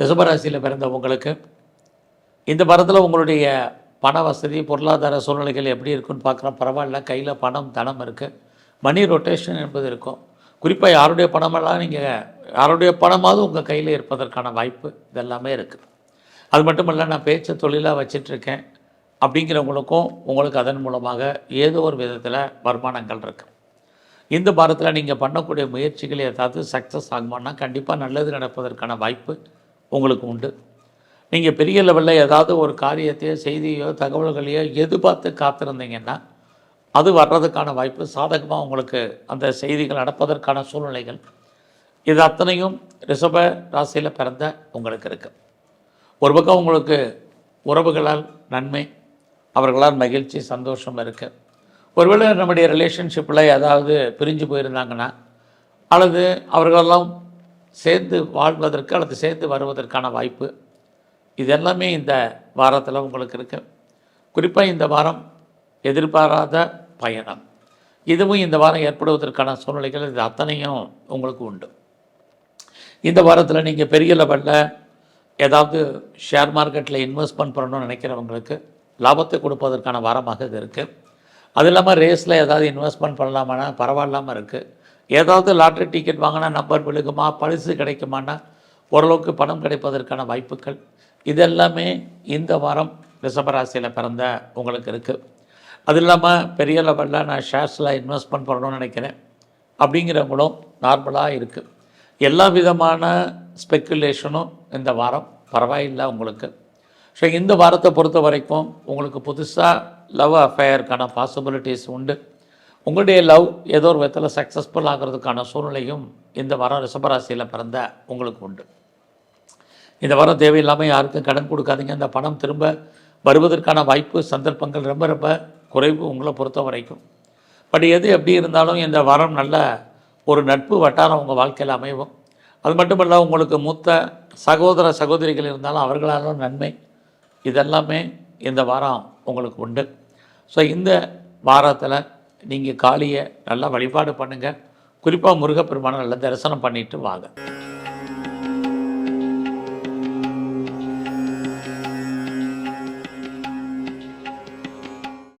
ரிஷபராசியில் பிறந்த உங்களுக்கு இந்த வாரத்தில் உங்களுடைய பண வசதி பொருளாதார சூழ்நிலைகள் எப்படி இருக்குன்னு பார்க்குறோம் பரவாயில்ல கையில் பணம் தனம் இருக்குது மணி ரொட்டேஷன் என்பது இருக்கும். குறிப்பாக யாருடைய பணமெல்லாம் நீங்கள் யாருடைய பணமாவது உங்கள் கையில் இருப்பதற்கான வாய்ப்பு இதெல்லாமே இருக்குது அது மட்டும் இல்லை நான் பேச்சை தொழிலாக வச்சிட்ருக்கேன் அப்படிங்கிறவங்களுக்கும் உங்களுக்கு அதன் மூலமாக ஏதோ ஒரு விதத்தில் வருமானங்கள் இருக்குது இந்த வாரத்தில் நீங்கள் பண்ணக்கூடிய முயற்சிகள் ஏதாவது சக்ஸஸ் ஆகுமானா கண்டிப்பாக நல்லது நடப்பதற்கான வாய்ப்பு உங்களுக்கு உண்டு. நீங்கள் பெரிய லெவலில் ஏதாவது ஒரு காரியத்தையோ செய்தியோ தகவல்களையோ எதிர்பார்த்து காத்திருந்தீங்கன்னா அது வர்றதுக்கான வாய்ப்பு சாதகமாக உங்களுக்கு அந்த செய்திகள் நடப்பதற்கான சூழ்நிலைகள் இது அத்தனையும் ரிஷப ராசியில் பிறந்த உங்களுக்கு இருக்குது ஒரு பக்கம் உங்களுக்கு உறவுகளால் நன்மை அவர்களால் மகிழ்ச்சி சந்தோஷம் இருக்குது ஒருவேளை நம்முடைய ரிலேஷன்ஷிப்பில் ஏதாவது பிரிஞ்சு போயிருந்தாங்கன்னா அல்லது அவர்களெல்லாம் சேர்ந்து வாழ்வதற்கு அல்லது சேர்ந்து வருவதற்கான வாய்ப்பு. இது எல்லாமே இந்த வாரத்தில் உங்களுக்கு இருக்கு. குறிப்பாக இந்த வாரம் எதிர்பாராத பயணம். இதுவும் இந்த வாரம் ஏற்படுவதற்கான சூழ்நிலைகள் இது அத்தனையும் உங்களுக்கு உண்டு. இந்த வாரத்தில் நீங்கள் பெரிய லெவலில் ஏதாவது ஷேர் மார்க்கெட்டில் இன்வெஸ்ட்மெண்ட் பண்ணணும்னு நினைக்கிறவங்களுக்கு லாபத்தை கொடுப்பதற்கான வாரமாக இது இருக்குது அது இல்லாமல் ரேஸில் ஏதாவது இன்வெஸ்ட்மெண்ட் பண்ணலாமானா பரவாயில்லாமல் இருக்குது ஏதாவது லாட்ரி டிக்கெட் வாங்கினா நம்பர் விழுகுமா? பரிசு கிடைக்குமானா ஓரளவுக்கு பணம் கிடைப்பதற்கான வாய்ப்புகள். இதெல்லாமே இந்த வாரம் ரிஷபராசியில் பிறந்த உங்களுக்கு இருக்குது அது இல்லாமல் பெரிய லெவலில் நான் ஷேர்ஸில் இன்வெஸ்ட்மெண்ட் பண்ணணும்னு நினைக்கிறேன். அப்படிங்கிறவங்களும் நார்மலாக இருக்குது எல்லா விதமான ஸ்பெக்குலேஷனும் இந்த வாரம் பரவாயில்லை உங்களுக்கு. ஸோ இந்த வாரத்தை பொறுத்த வரைக்கும் உங்களுக்கு புதுசாக லவ் அஃபேருக்கான பாசிபிலிட்டிஸ் உண்டு. உங்களுடைய லவ் ஏதோ ஒரு விதத்தில் சக்ஸஸ்ஃபுல் ஆகிறதுக்கான சூழ்நிலையும் இந்த வாரம் ரிஷபராசியில் பிறந்த உங்களுக்கு உண்டு. இந்த வாரம் தேவையில்லாமல் யாருக்கும் கடன் கொடுக்காதீங்க. அந்த பணம் திரும்ப வருவதற்கான வாய்ப்பு சந்தர்ப்பங்கள் ரொம்ப ரொம்ப குறைவு உங்களை பொறுத்த வரைக்கும். பட் எது எப்படி இருந்தாலும் இந்த வாரம் நல்ல ஒரு நட்பு வட்டாரம் உங்கள் வாழ்க்கையில் அமையும். அது மட்டும் உங்களுக்கு மூத்த சகோதர சகோதரிகள் இருந்தாலும் அவர்களாலும் நன்மை இதெல்லாமே இந்த வாரம் உங்களுக்கு உண்டு. ஸோ இந்த வாரத்தில் நீங்கள் காளியை நல்லா வழிபாடு பண்ணுங்கள் குறிப்பாக முருகப்பெருமானை நல்லா தரிசனம் பண்ணிட்டு வாங்க.